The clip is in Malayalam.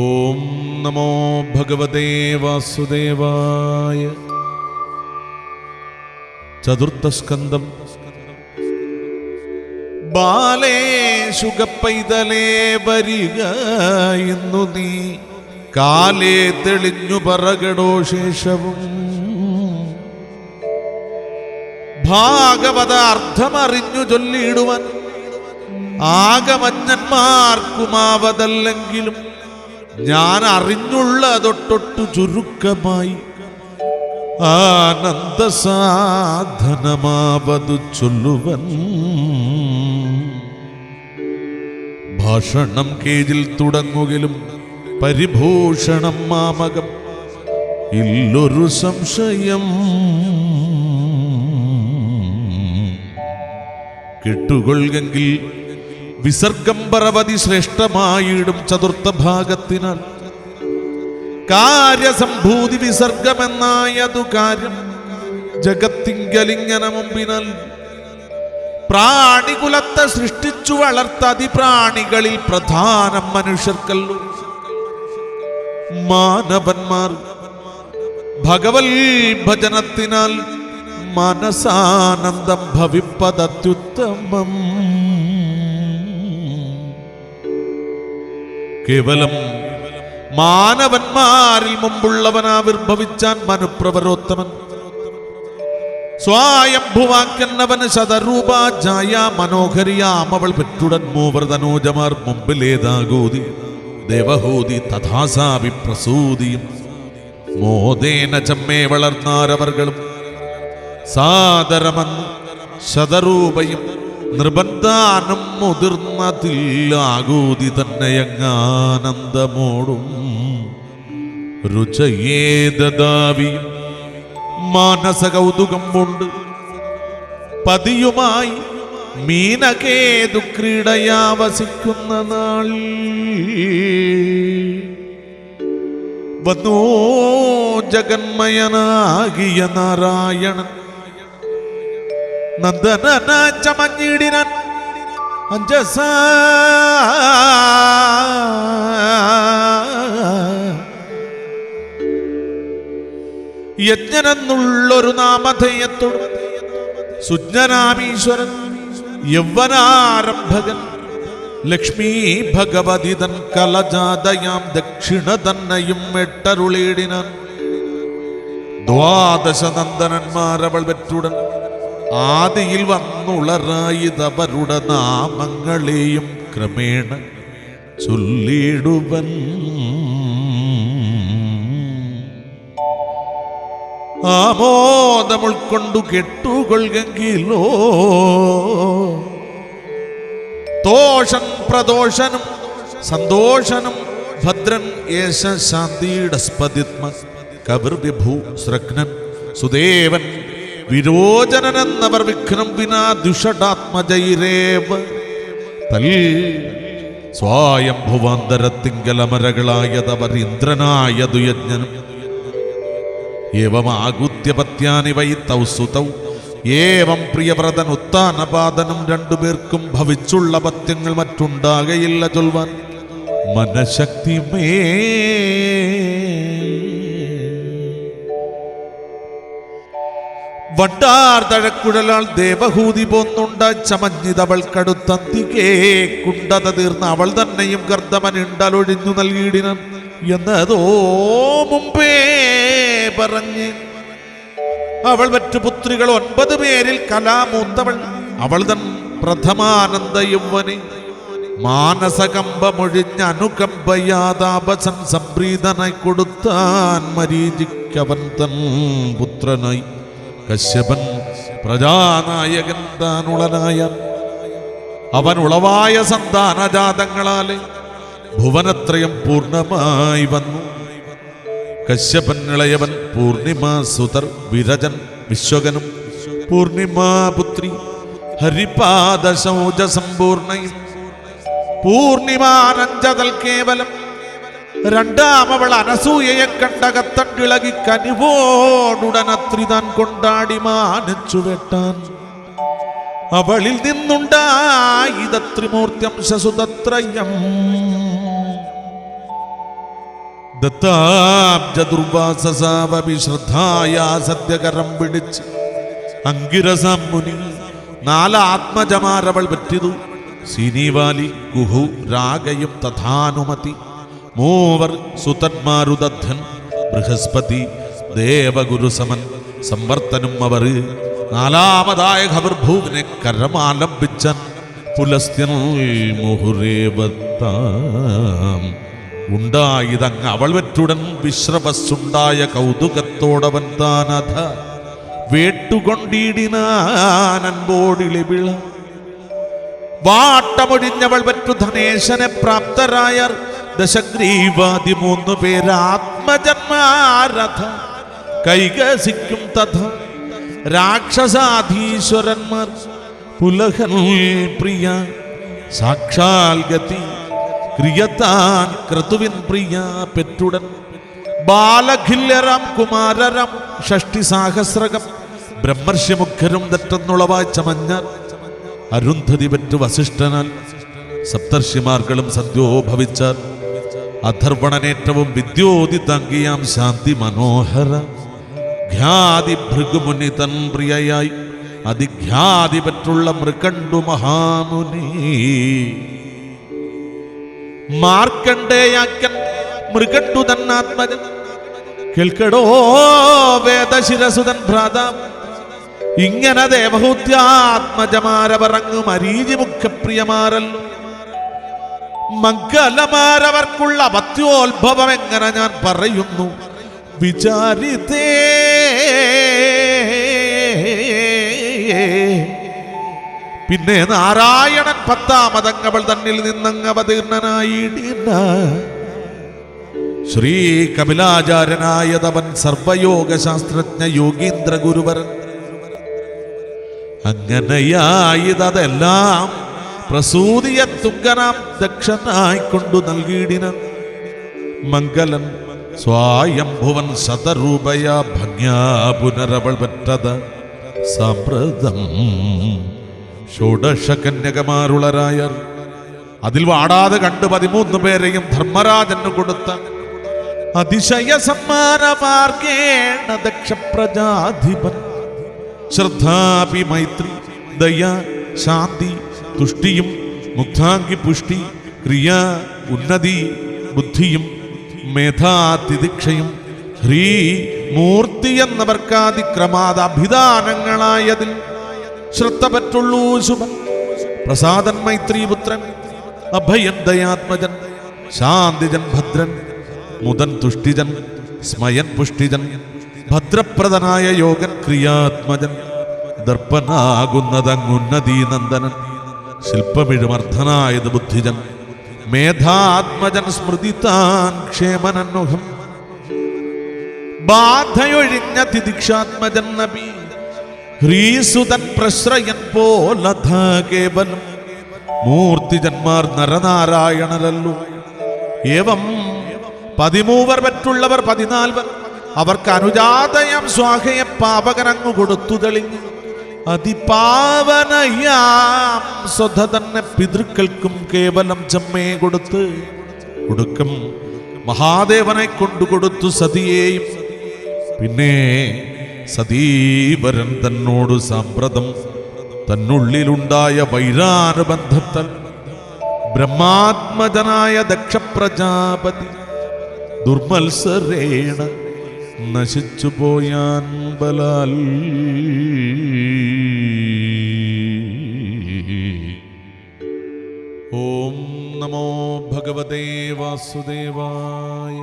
ഓം നമോ ഭഗവതേ വാസുദേവായ ചതുർത്ഥസ്കന്ധം ബാലേ സുഖപ്പൈതലേ വരിക ഇന്നു നീ കാലേ തെളിഞ്ഞു പറകടോ ശേഷവും. ഭാഗവത അർത്ഥമറിഞ്ഞു ചൊല്ലിയിടുവാൻ ആകമഞ്ഞന്മാർക്കുമാവതല്ലെങ്കിലും ഞാൻ അറിഞ്ഞുള്ള അറിഞ്ഞുള്ളതൊട്ടൊട്ടു ചുരുക്കമായി. ആനന്ദസാധനമാവതു ചൊല്ലുവൻ. ഭാഷണം കേജിൽ തുടങ്ങുകിലും പരിഭൂഷണം മാമകം ഇല്ലൊരു സംശയം. കിട്ടുകൊള്ളുമെങ്കിൽ വിസർഗം പർവതി ശ്രേഷ്ഠമായിടും ചതുർത്ഥ ഭാഗത്തിനാൽ. കാര്യസംഭൂതി വിസർഗമെന്നായതു കാര്യം ജഗത്തിങ്കലിങ്ങനെ മുമ്പിനാൽ. പ്രാണികുലത്തെ സൃഷ്ടിച്ചു വളർത്ത അതിപ്രാണികളിൽ പ്രധാനം മനുഷ്യർക്കല്ലു. മാനവന്മാർ ഭഗവൽ ഭജനത്തിനാൽ മനസാനന്ദം ഭവിപ്പതത്യുത്തമം കേവലം മാനവന്മാരിൽ മുമ്പുള്ളവൻ ആവിർഭവിച്ചാൻ മനുപ്രവരോത്തമൻ. സ്വായംഭുവാക്കന്നവന് ശതരൂപാജായ മനോഹരിയാമവൾ പെറ്റുടൻ മൂവൃതനോജമാർ മുമ്പിലേതാകൂതി. ദേവഹൂതി തഥാസാവി പ്രസൂതിയും. മോദേന ചമ്മേ വളർന്നാരവർകളും. സാദരമൻ ശതരൂപയും നിർബന്ധാനം മുതിർന്നതില്ലാകൂതി തന്നെയങ്ങാനന്ദമോടും രുചയേതാവി മാനസ കൗതുകം കൊണ്ട് പതിയുമായി മീനകേതു ക്രീഡയാവസിക്കുന്ന നാൾ. വന്നോ ജഗന്മയനാകിയ നാരായണൻ നന്ദന ചമഞ്ഞിടിനൻ. അഞ്ചസ. യജ്ഞനെന്നുള്ളൊരു നാമധേയത്തോട് സുജ്ഞനാമീശ്വരൻ യൗവനാരംഭകൻ ലക്ഷ്മീ ഭഗവതിതൻ കലജാതയാം ദക്ഷിണ തന്നെയും എട്ടരുളീടിനാൻ ദ്വാദശ നന്ദനന്മാരവൾ വെറ്റുടൻ ആദിയിൽ വന്നുളറായിതവരുടെ നാമങ്ങളെയും ക്രമേണ ചൊല്ലിടുവൻ. ആമോദം ഉൾക്കൊണ്ടു കെട്ടുകൊള്ളുകെങ്കിലോ തോഷൻ പ്രദോഷനും സന്തോഷനും ഭദ്രൻ യേശ ശാന്തിയുടെ സ്പതിത്മ കവിർ വിഭു സ്രഗ്നൻ സുദേവൻ വിരോചനൻ എന്നവർ വിഘ്നം വിനാ ദുഷടാത്മജൈരേവ. തൽ സ്വായംഭുവാന്തരത്തിങ്കലമരകളായതവർ ഇന്ദ്രനായതു യജ്ഞനും. ഏവമാകുത്യപത്യാനി വൈ തൗ സുതൗ. ഏവം പ്രിയവ്രതൻ ഉത്താനപാതനും രണ്ടുപേർക്കും ഭവിച്ചുള്ള പത്യങ്ങൾ മറ്റുണ്ടാകയില്ല ചൊൽവാൻ. മനഃശക്തിമേ വണ്ടാർ തഴക്കുഴലാൾ ദേവഹൂതി പോന്നുണ്ട ചമഞ്ഞിതവൾ കടുത്തേ കുണ്ടത തീർന്ന അവൾ തന്നെയും ഗർദ്ദമനുണ്ടലൊഴിഞ്ഞു നൽകിയിടിന എന്നതോ മുമ്പേ പറഞ്ഞ്. അവൾ മറ്റു പുത്രികൾ ഒൻപത് പേരിൽ കലാമൂത്തവൾ. അവൾ തൻ പ്രഥമാനന്ദ യൗവനെ മാനസകമ്പമൊഴിഞ്ഞ അനുകമ്പയാതാപസൻ സംപ്രീതനായി കൊടുത്താൻ മരീചിക്കവൻ തൻ പുത്രനായി. കശ്യപൻ പ്രജാനായകൻ താനുളനായ. അവൻ ഉളവായ സന്താനജാതങ്ങളാൽ ഭുവനത്രയം പൂർണമായി വന്നു. കശ്യപൻ ഇളയവൻ പൂർണിമ സുതർ വിരജൻ വിശ്വകനും പൂർണിമാപുത്രി ഹരിപാദശൗജ സമ്പൂർണയും പൂർണിമാനഞ്ചതൽ കേവലം രണ്ടാമവൾ അനസൂയയെ കണ്ടകത്തണ്ടിളകി കനിവോടുടനത്രി താൻ കൊണ്ടാടി മാനിച്ചു വെട്ടാൻ. അവളിൽ നിന്നുണ്ടായിതത്രിമൂർത്തിയം ശസുതത്രയം ദത്താബ്ജദുർവാസസാവപി ശ്രദ്ധായ സത്യകരം പിടിച്ച് അങ്കിരസം മുനി നാലാത്മജമാരവൾ പറ്റിതു. സിനിവാലി ഗുഹു രാഗയും തഥാനുമതി. മൂവർ സുതന്മാരുദദ്ധൻ ബൃഹസ്പതി ദേവഗുരു സമൻ സംവർത്തനും അവർ. നാലാമതായ ഖബർഭൂവിനെ കരമാലംബിച്ചൻ പുലസ്ത്യൻ മുഹുരേവത്താം ഉണ്ടായിതങ്ങ് അവൾ വെറ്റുടൻ വിശ്രവസ്സുണ്ടായ കൗതുകത്തോടവൻ താനഥ വേട്ടുകൊണ്ടിടിനാനൻപോടിളിവിള വാട്ടമൊഴിഞ്ഞവൾ പറ്റു ധനേശനെ പ്രാപ്തരായ ദശഗ്രീവാദി മൂന്നു പേരാത്മജന്മാരഥ കൈകസിക്കും തഥ. രാക്ഷസാധീശ്വരന്മാർ. പുലഹൻ പ്രിയ. സാക്ഷാൽ ഗതി. ക്രിയത്താൻ ക്രതുവിൻ പ്രിയ പെറ്റുടൻ. ബാലഖില്യറാം കുമാരരാം ഷഷ്ടി സാഹസ്രകം ബ്രഹ്മർഷ്യമുഖരും തെറ്റെന്നുളവായി ചമഞ്ഞാൽ അരുന്ധതി പറ്റു വസിഷ്ഠനാൽ. സപ്തർഷിമാർകളും സദ്യോ ഭവിച്ചാൽ അധർവണനേറ്റവും വിദ്യോതി തങ്കിയാം ശാന്തി മനോഹര. ഖ്യാതി ഭൃഗുമുനി തൻ പ്രിയയായി. അതിഖ്യാതി പറ്റുള്ള മൃഗണ്ടു മഹാമുനി. മാർക്കണ്ടേയാക്കൻ മൃഗണ്ടു തന്നാത്മജൻ. കേൾക്കടോ വേദശിരസുതൻ ഭ്രാത. ഇങ്ങനെ ദേവഹൂത്യാത്മജമാരവറങ്ങും മരീചി മുഖപ്രിയമാരല്ലോ മംഗലമാരവർക്കുള്ള അപത്യോത്ഭവം എങ്ങനെ ഞാൻ പറയുന്നു? വിചാരിതേ. പിന്നെ നാരായണൻ പത്താമതങ്ങവൾ തന്നിൽ നിന്നങ്ങ് അവതീർണനായി ശ്രീ കപിലാചാര്യനായതവൻ സർവയോഗശാസ്ത്രജ്ഞ യോഗീന്ദ്ര ഗുരുവരൻ അങ്ങനെയായതെല്ലാം പ്രസൂതിയ തുങ്കനാം ദക്ഷനായിക്കൊണ്ടു നൽകിയിടിന. മംഗലൻ സ്വായംഭുവൻ ശതരൂപയ ഭംഗ്യാ പുനരവൾ പറ്റത് സമ്പ്രദം ഷോഡശകന്യകമാരുളരായ അതിൽ വാടാതെ കണ്ട് പതിമൂന്ന് പേരെയും ധർമ്മരാജന് കൊടുത്ത അതിശയ സമ്മാനമാർഗേണ ദക്ഷ പ്രജാധിപൻ ശ്രദ്ധാപി മൈത്രി ദയ ശാന്തി തുഷ്ടിയും മുഗ്ധാംഗി പുഷ്ടി ക്രിയ ഉന്നതി ബുദ്ധിയും മേധാതിദിക്ഷയും ഹ്രീ മൂർത്തി എന്നവർക്കാതിക്രമാത അഭിദാനങ്ങളായതിൽ ശ്രദ്ധ പറ്റുള്ളൂ ശുഭൻ പ്രസാദൻ മൈത്രീപുത്രൻ അഭയൻ ദയാത്മജൻ ശാന്തിജൻ ഭദ്രൻ മുതൻ തുഷ്ടിജൻ സ്മയൻ പുഷ്ടിജൻ ഭദ്രപ്രദനായ യോഗൻ ക്രിയാത്മജൻ ദർപ്പനാകുന്നതങ്ങുന്നതീ നന്ദനൻ ശില്പമിഴുമർദ്ധനായത് ബുദ്ധിജൻ. മേധാത്മജൻ സ്മൃതിത്താൻ ക്ഷേമനന്നുഹം ബാധയൊഴിഞ്ഞ തിദിക്ഷാത്മജൻ നബി. ഹ്രീസുതൻ പ്രശ്രയൻ പോലധ കേവലം. മൂർത്തിജന്മാർ നരനാരായണരല്ലു ഏവം പതിമൂവർ മറ്റുള്ളവർ പതിനാൽവർ. അവർക്ക് അനുജാതയം സ്വാഹയെ പാപകരങ്ങു കൊടുത്തു തെളിഞ്ഞു. അതിപാവനയാം. സ്വധ തന്നെ പിതൃക്കൾക്കും കേവലം ചമ്മേ കൊടുത്ത് കൊടുക്കും. മഹാദേവനെ കൊണ്ടു കൊടുത്തു സതിയെയും. പിന്നെ സതീവരൻ തന്നോട് സമ്പ്രദം തന്നുള്ളിലുണ്ടായ വൈരാനുബന്ധത്തൽ ബ്രഹ്മാത്മജനായ ദക്ഷപ്രജാപതി ദുർമത്സരേണ നശിച്ചുപോയാൻ ബലാൽ. ഭഗവതേ വാസുദേവായ